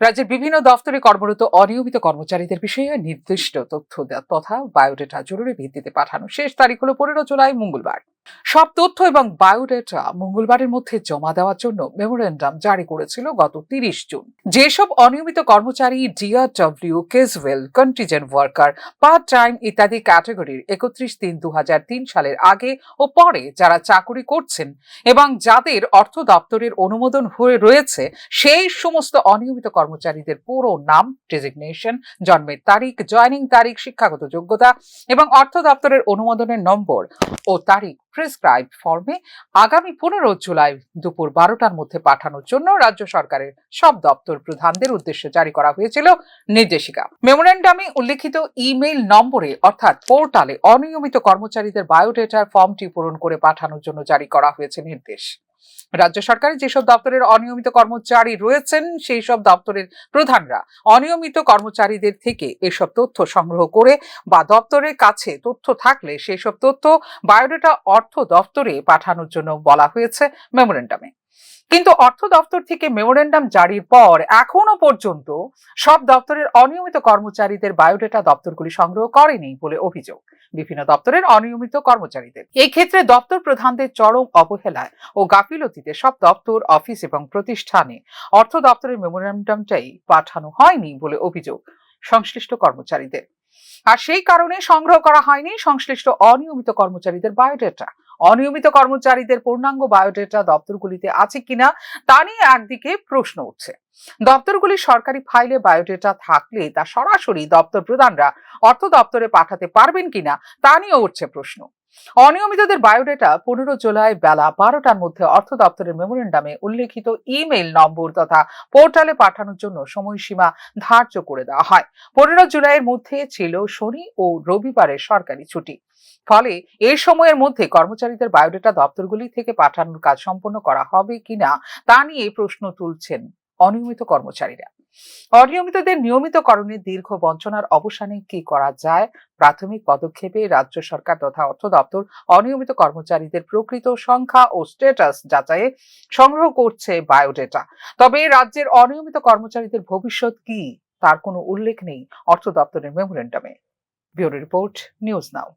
রাজ্যের বিভিন্ন দফতরে কর্মরত অনিয়মিত কর্মচারীদের বিষয়ে নির্দিষ্ট তথ্য তথা বায়োডেটা জরুরি ভিত্তিতে পাঠানো শেষ তারিখ হল পনেরো জুলাই, মঙ্গলবার। সব তথ্য এবং বায়োডেটা মঙ্গলবারের মধ্যে জমা দেওয়ার জন্য মেমোরেন্ডাম জারি করেছিল গত তিরিশ জুন। যেসব অনিয়মিত কর্মচারী DRW casual contingent worker part time ইত্যাদি ক্যাটাগরির একত্রিশ তিন দু সালের আগে ও পরে যারা চাকুরি করছেন এবং যাদের অর্থ দপ্তরের অনুমোদন হয়ে রয়েছে, সেই সমস্ত অনিয়মিত কর্মচারীদের পুরো নাম ডেজিগনেশন জন্মের তারিখ জয়নিং তারিখ, শিক্ষাগত যোগ্যতা এবং অর্থ দপ্তরের অনুমোদনের নম্বর ও তারিখ প্রেসক্রাইব ফর্মে আগামী পনেরো জুলাই দুপুর বারোটার মধ্যে পাঠানোর জন্য রাজ্য সরকারের সব দপ্তর প্রধানদের উদ্দেশ্যে জারি করা হয়েছিল নির্দেশিকা। মেমোরেন্ডামে উল্লেখিত ইমেইল নম্বরে অর্থাৎ পোর্টালে অনিয়মিত কর্মচারীদের বায়োডেটার ফর্মটি পূরণ করে পাঠানোর জন্য জারি করা হয়েছে নির্দেশ। রাজ্য সরকারের যেসব দপ্তরের অনিয়মিত কর্মচারী রয়েছেন সেই সব দপ্তরের প্রধানরা অনিয়মিত কর্মচারীদের থেকে এসব তথ্য সংগ্রহ করে বা দপ্তরের কাছে তথ্য থাকলে সেই সব তথ্য বায়োডেটা অর্থ দপ্তরে পাঠানোর জন্য বলা হয়েছে মেমোরেন্ডামে। কিন্তু অর্থ দপ্তর থেকে মেমোরেন্ডাম জারির পর এখনও পর্যন্ত সব দপ্তরের অনিয়মিত কর্মচারীদের বায়োডেটা দপ্তরগুলি সংগ্রহ করেনি বলে অভিযোগ। বিভিন্ন দপ্তরের অনিয়মিত কর্মচারীদের। এই ক্ষেত্রে দপ্তর প্রধানদের চরম অবহেলায় ও গাফিলতিতে সব দপ্তর, অফিস এবং প্রতিষ্ঠানে অর্থ দপ্তরের মেমোরেন্ডামটাই পাঠানো হয়নি বলে অভিযোগ সংশ্লিষ্ট কর্মচারীদের। আর সেই কারণে সংগ্রহ করা হয়নি সংশ্লিষ্ট অনিয়মিত কর্মচারীদের বায়োডেটা অনিয়মিত কর্মচারীদের পূর্ণাঙ্গ বায়োডেটা দপ্তরগুলিতে আছে কিনা তা নিয়ে একদিকে প্রশ্ন উঠছে। দপ্তরগুলি সরকারি ফাইলে বায়োডেটা থাকলে তা সরাসরি দপ্তর প্রধানরা অর্থ দপ্তরে পাঠাতে পারবেন কিনা তা নিয়েও উঠছে প্রশ্ন। অনিয়মিতদের বায়োডেটা পনেরো জুলাই বেলা বারোটার মধ্যে অর্থ দপ্তরের মেমোরেন্ডামে উল্লেখিত ইমেইল নম্বর তথা পোর্টালে পাঠানোর জন্য সময়সীমা ধার্য করে দেওয়া হয়। পনেরো জুলাইয়ের মধ্যে ছিল শনি ও রবিবারের সরকারি ছুটি। ফলে এই সময়ের মধ্যে কর্মচারীদের বায়োডেটা দপ্তরগুলি থেকে পাঠানোর কাজ সম্পন্ন করা হবে কিনা তা নিয়ে প্রশ্ন তুলছেন অনিয়মিত কর্মচারীরা। অনিয়মিতদের নিয়মিতকরণের দীর্ঘ বঞ্চনার অবসানে কি করা যায়? প্রাথমিক পদক্ষেপে রাজ্য সরকার তথা অর্থ দপ্তর অনিয়মিত কর্মচারীদের প্রকৃত সংখ্যা ও স্ট্যাটাস যাচাইয়ে সংগ্রহ করছে বায়োডেটা। তবে রাজ্যের অনিয়মিত কর্মচারীদের ভবিষ্যৎ কি? তার কোনো উল্লেখ নেই অর্থ দপ্তরের মেমোরেন্ডামে। Bureau report, news now.